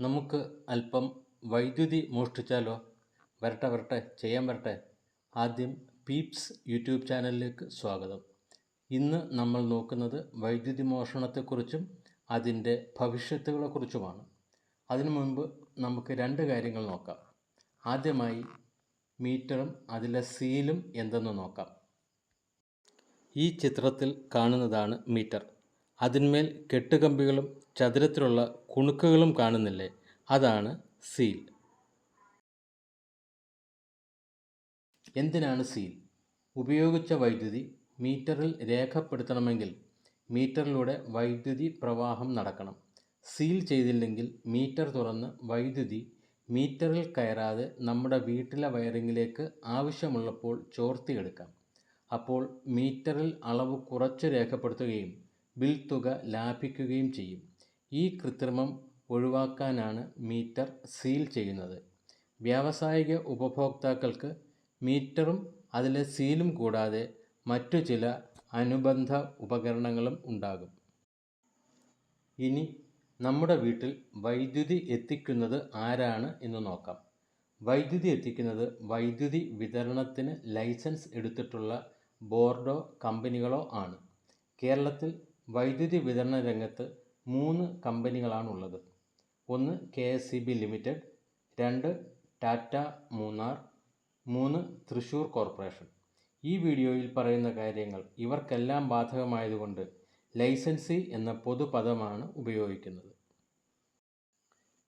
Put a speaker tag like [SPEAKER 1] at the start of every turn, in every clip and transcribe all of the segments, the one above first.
[SPEAKER 1] നമുക്ക് അല്പം വൈദ്യുതി മോഷ്ടിച്ചാലോ? വരട്ടെ വരട്ടെ ചെയ്യാൻ വരട്ടെ. ആദ്യം പീപ്സ് യൂട്യൂബ് ചാനലിലേക്ക് സ്വാഗതം. ഇന്ന് നമ്മൾ നോക്കുന്നത് വൈദ്യുതി മോഷണത്തെക്കുറിച്ചും അതിന്റെ ഭവിഷ്യത്തുകളെക്കുറിച്ചുമാണ്. അതിനു മുൻപ് നമുക്ക് രണ്ട് കാര്യങ്ങൾ നോക്കാം. ആദ്യമായി മീറ്ററും അതിലെ സീലും എന്തെന്ന് നോക്കാം. ഈ ചിത്രത്തിൽ കാണുന്നതാണ് മീറ്റർ. അതിന്മേൽ കെട്ടുകമ്പികളും ചതുരത്തിലുള്ള കുണുക്കുകളും കാണുന്നില്ലേ? അതാണ് സീൽ. എന്തിനാണ് സീൽ? ഉപയോഗിച്ച വൈദ്യുതി മീറ്ററിൽ രേഖപ്പെടുത്തണമെങ്കിൽ മീറ്ററിലൂടെ വൈദ്യുതി പ്രവാഹം നടക്കണം. സീൽ ചെയ്തില്ലെങ്കിൽ മീറ്റർ തുറന്ന് വൈദ്യുതി മീറ്ററിൽ കയറാതെ നമ്മുടെ വീട്ടിലെ വയറിങ്ങിലേക്ക് ആവശ്യമുള്ളപ്പോൾ ചോർത്തിയെടുക്കാം. അപ്പോൾ മീറ്ററിൽ അളവ് കുറച്ച് രേഖപ്പെടുത്തുകയും ബിൽ തുക ലാഭിക്കുകയും ചെയ്യും. ഈ കൃത്രിമം ഒഴിവാക്കാനാണ് മീറ്റർ സീൽ ചെയ്യുന്നത്. വ്യാവസായിക ഉപഭോക്താക്കൾക്ക് മീറ്ററും അതിലെ സീലും കൂടാതെ മറ്റു ചില അനുബന്ധ ഉപകരണങ്ങളും ഉണ്ടാകും. ഇനി നമ്മുടെ വീട്ടിൽ വൈദ്യുതി എത്തിക്കുന്നത് ആരാണ് എന്ന് നോക്കാം. വൈദ്യുതി എത്തിക്കുന്നത് വൈദ്യുതി വിതരണത്തിന് ലൈസൻസ് എടുത്തിട്ടുള്ള ബോർഡോ കമ്പനികളോ ആണ്. കേരളത്തിൽ വൈദ്യുതി വിതരണ രംഗത്ത് മൂന്ന് കമ്പനികളാണുള്ളത്. ഒന്ന് K S C B limited രണ്ട് ടാറ്റ മൂന്നാർ മൂന്ന് തൃശ്ശൂർ കോർപ്പറേഷൻ. ഈ വീഡിയോയിൽ പറയുന്ന കാര്യങ്ങൾ ഇവർക്കെല്ലാം ബാധകമായതുകൊണ്ട് ലൈസൻസി എന്ന പൊതുപദമാണ് ഉപയോഗിക്കുന്നത്.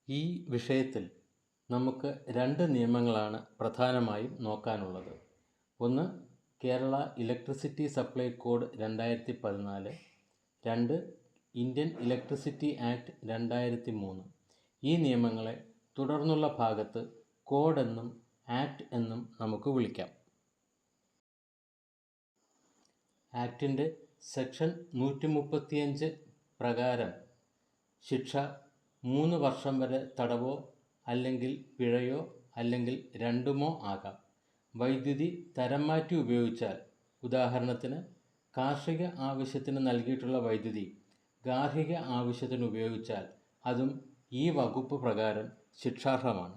[SPEAKER 1] ഈ വിഷയത്തിൽ നമുക്ക് രണ്ട് നിയമങ്ങളാണ് പ്രധാനമായും നോക്കാനുള്ളത്. ഒന്ന് കേരള ഇലക്ട്രിസിറ്റി സപ്ലൈ കോഡ് രണ്ടായിരത്തി പതിനാല് രണ്ട് ഇന്ത്യൻ ഇലക്ട്രിസിറ്റി ആക്ട് രണ്ടായിരത്തി മൂന്ന് ഈ നിയമങ്ങളെ തുടർന്നുള്ള ഭാഗത്ത് കോഡ് എന്നും ആക്ട് എന്നും നമുക്ക് വിളിക്കാം. ആക്ടിന്റെ സെക്ഷൻ നൂറ്റി മുപ്പത്തിയഞ്ച് പ്രകാരം ശിക്ഷ മൂന്ന് വർഷം വരെ തടവോ അല്ലെങ്കിൽ പിഴയോ അല്ലെങ്കിൽ രണ്ടുമോ ആകാം. വൈദ്യുതി തരം മാറ്റി ഉപയോഗിച്ചാൽ ഉദാഹരണത്തിന് കാർഷിക ആവശ്യത്തിന് നൽകിയിട്ടുള്ള വൈദ്യുതി ഗാർഹിക ആവശ്യത്തിന് ഉപയോഗിച്ചാൽ അതും ഈ വകുപ്പ് പ്രകാരം ശിക്ഷാർഹമാണ്.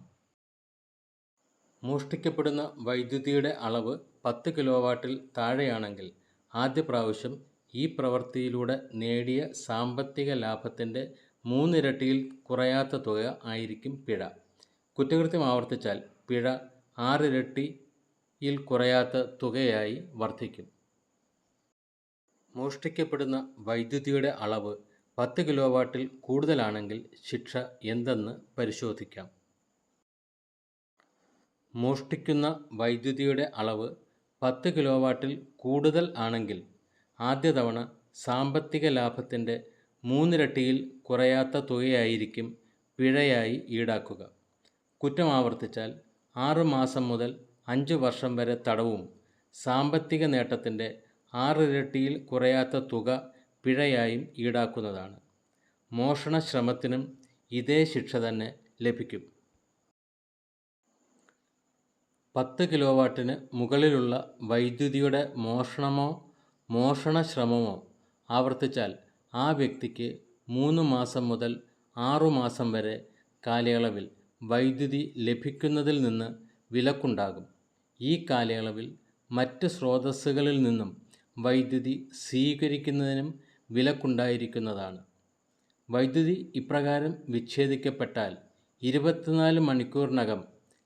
[SPEAKER 1] മോഷ്ടിക്കപ്പെടുന്ന വൈദ്യുതിയുടെ അളവ് പത്ത് കിലോവാട്ടിൽ താഴെയാണെങ്കിൽ ആദ്യ പ്രാവശ്യം ഈ പ്രവൃത്തിയിലൂടെ നേടിയ സാമ്പത്തിക ലാഭത്തിന്റെ മൂന്നിരട്ടിയിൽ കുറയാത്ത തുക ആയിരിക്കും പിഴ. കുറ്റകൃത്യം ആവർത്തിച്ചാൽ പിഴ ആറിരട്ടിയിൽ കുറയാത്ത തുകയായി വർദ്ധിക്കും. മോഷ്ടിക്കപ്പെടുന്ന വൈദ്യുതിയുടെ അളവ് പത്ത് കിലോവാട്ടിൽ കൂടുതലാണെങ്കിൽ ശിക്ഷ എന്തെന്ന് പരിശോധിക്കാം. മോഷ്ടിക്കുന്ന വൈദ്യുതിയുടെ അളവ് പത്ത് കിലോവാട്ടിൽ കൂടുതൽ ആണെങ്കിൽ ആദ്യ തവണ സാമ്പത്തിക ലാഭത്തിന്റെ മൂന്നിരട്ടിയിൽ കുറയാത്ത തുകയായിരിക്കും പിഴയായി ഈടാക്കുക. കുറ്റം ആവർത്തിച്ചാൽ ആറ് മാസം മുതൽ അഞ്ച് വർഷം വരെ തടവും സാമ്പത്തിക നേട്ടത്തിന്റെ ആറിരട്ടിയിൽ കുറയാത്ത തുക പിഴയായും ഈടാക്കുന്നതാണ്. മോഷണ ശ്രമത്തിനും ഇതേ ശിക്ഷ തന്നെ ലഭിക്കും. പത്ത് കിലോവാട്ടിന് മുകളിലുള്ള വൈദ്യുതിയുടെ മോഷണമോ മോഷണ ശ്രമമോ ആവർത്തിച്ചാൽ ആ വ്യക്തിക്ക് മൂന്ന് മാസം മുതൽ ആറു മാസം വരെ കാലയളവിൽ വൈദ്യുതി ലഭിക്കുന്നതിൽ നിന്ന് വിലക്കുണ്ടാകും. ഈ കാലയളവിൽ മറ്റ് സ്രോതസ്സുകളിൽ നിന്നും വൈദ്യുതി സ്വീകരിക്കുന്നതിനും വിലക്കുണ്ടായിരിക്കുന്നതാണ്. വൈദ്യുതി ഇപ്രകാരം വിച്ഛേദിക്കപ്പെട്ടാൽ ഇരുപത്തിനാല് മണിക്കൂറിനകം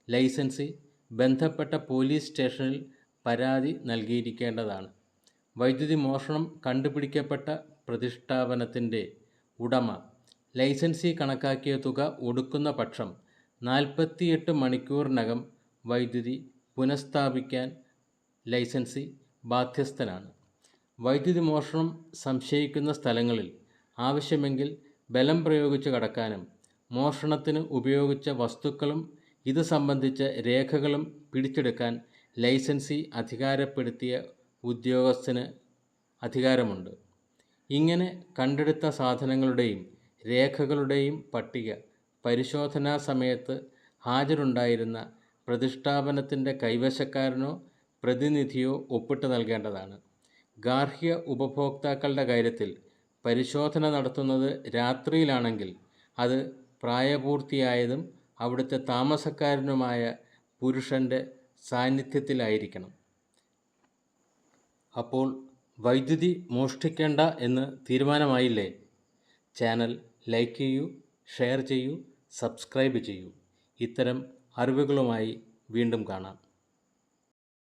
[SPEAKER 1] ലൈസൻസി ബന്ധപ്പെട്ട പോലീസ് സ്റ്റേഷനിൽ പരാതി നൽകിയിരിക്കേണ്ടതാണ്. വൈദ്യുതി മോഷണം കണ്ടുപിടിക്കപ്പെട്ട പ്രതിഷ്ഠാപനത്തിന്റെ ഉടമ ലൈസൻസി കണക്കാക്കിയ തുക ഒടുക്കുന്ന പക്ഷം നാൽപ്പത്തിയെട്ട് മണിക്കൂറിനകം വൈദ്യുതി പുനഃസ്ഥാപിക്കാൻ ലൈസൻസി ബാധ്യസ്ഥനാണ്. വൈദ്യുതി മോഷണം സംശയിക്കുന്ന സ്ഥലങ്ങളിൽ ആവശ്യമെങ്കിൽ ബലം പ്രയോഗിച്ച് കടക്കാനും മോഷണത്തിന് ഉപയോഗിച്ച വസ്തുക്കളും ഇത് സംബന്ധിച്ച രേഖകളും പിടിച്ചെടുക്കാൻ ലൈസൻസി അധികാരപ്പെടുത്തിയ ഉദ്യോഗസ്ഥന് അധികാരമുണ്ട്. ഇങ്ങനെ കണ്ടെടുത്ത സാധനങ്ങളുടെയും രേഖകളുടെയും പട്ടിക പരിശോധനാ സമയത്ത് ഹാജരുണ്ടായിരുന്ന പ്രതിഷ്ഠാപനത്തിന്റെ കൈവശക്കാരനോ പ്രതിനിധിയോ ഒപ്പിട്ട് നൽകേണ്ടതാണ്. ഗാർഹിക ഉപഭോക്താക്കളുടെ കാര്യത്തിൽ പരിശോധന നടത്തുന്നത് രാത്രിയിലാണെങ്കിൽ അത് പ്രായപൂർത്തിയായതും അവിടുത്തെ താമസക്കാരനുമായ പുരുഷന്റെ സാന്നിധ്യത്തിലായിരിക്കണം. അപ്പോൾ വൈദ്യുതി മോഷ്ടിക്കേണ്ട എന്ന് തീരുമാനമായില്ലേ? ചാനൽ ലൈക്ക് ചെയ്യൂ ഷെയർ ചെയ്യൂ സബ്സ്ക്രൈബ് ചെയ്യൂ. ഇത്തരം അറിവുകളുമായി വീണ്ടും കാണാം.